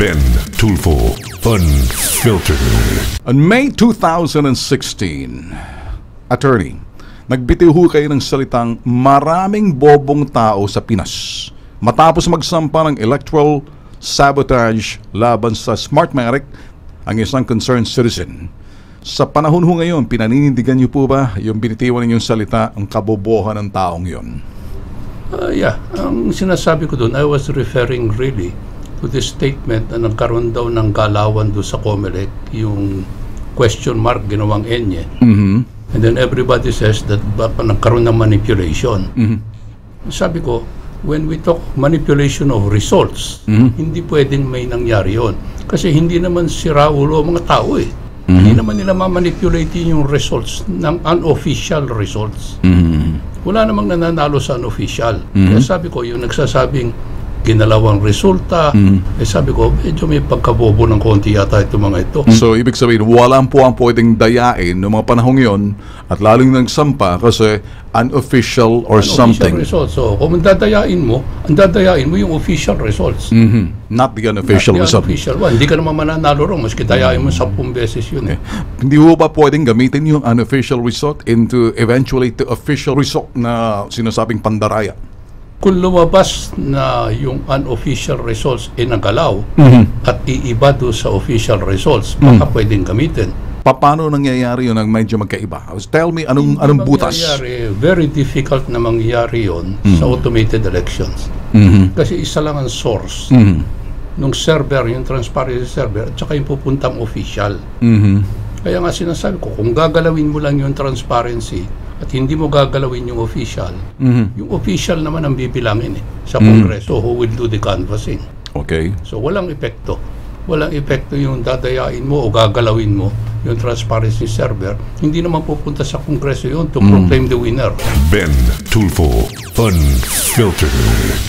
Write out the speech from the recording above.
Ben Tulfo Unfiltered. On May 2016, attorney, nagbitiw ho kayo ng salitang maraming bobong tao sa Pinas matapos magsampa ng electoral sabotage laban sa Smartmatic, ang isang concerned citizen. Sa panahon ho ngayon, pinaninindigan niyo po ba yung binitiwan ninyong salita ang kabobohan ng taong yon? Uh, yeah, ang sinasabi ko doon, I was referring really to the statement na nagkaroon daw ng galawan doon sa Comelec, yung question mark ginawang enye. Mm-hmm. And then everybody says that baka nagkaroon ng manipulation. Sabi ko, when we talk manipulation of results, hindi pwedeng may nangyari yon. Kasi hindi naman si Raulo mga tao eh. Hindi naman nila ma-manipulate yung results ng unofficial results. Wala namang nananalo sa unofficial. Kaya sabi ko, yung nagsasabing ginalawang resulta, eh sabi ko, medyo may pagkabobo ng konti yata itong mga ito. So, ibig sabihin, walang po ang pwedeng dayain noong mga panahong yon at lalong nagsampa kasi unofficial or something. Official results. So, kung dadayain mo, ang dadayain mo yung official results. Mhm. Not the unofficial Not the result. unofficial one. Hindi ka naman mananalo ron, maski dayain mo 10 beses yun. Eh. Hindi ho ba pwedeng gamitin yung unofficial result into eventually to official result na sinasabing pandaraya? Kung lumabas na yung unofficial results ay nagalaw Mm-hmm. at iiba do sa official results, baka pwedeng gamitin. Pa- Paano nangyayari yun ang medyo magkaiba? Tell me, anong, Hindi anong butas? very difficult na mangyari yon sa automated elections. Mhm. Kasi isa lang ang source Mhm. nung server, yung transparency server, at saka yung pupuntang official. Mhm. Kaya nga sinasabi ko, kung gagalawin mo lang yung transparency at hindi mo gagalawin yung official, Mhm. yung official naman ang bibilangin eh, sa Kongreso who will do the canvassing. Okay. So walang epekto. Walang epekto yung dadayain mo o gagalawin mo yung transparency server. Hindi naman pupunta sa Kongreso yun to proclaim the winner. Ben Tulfo Unfiltered.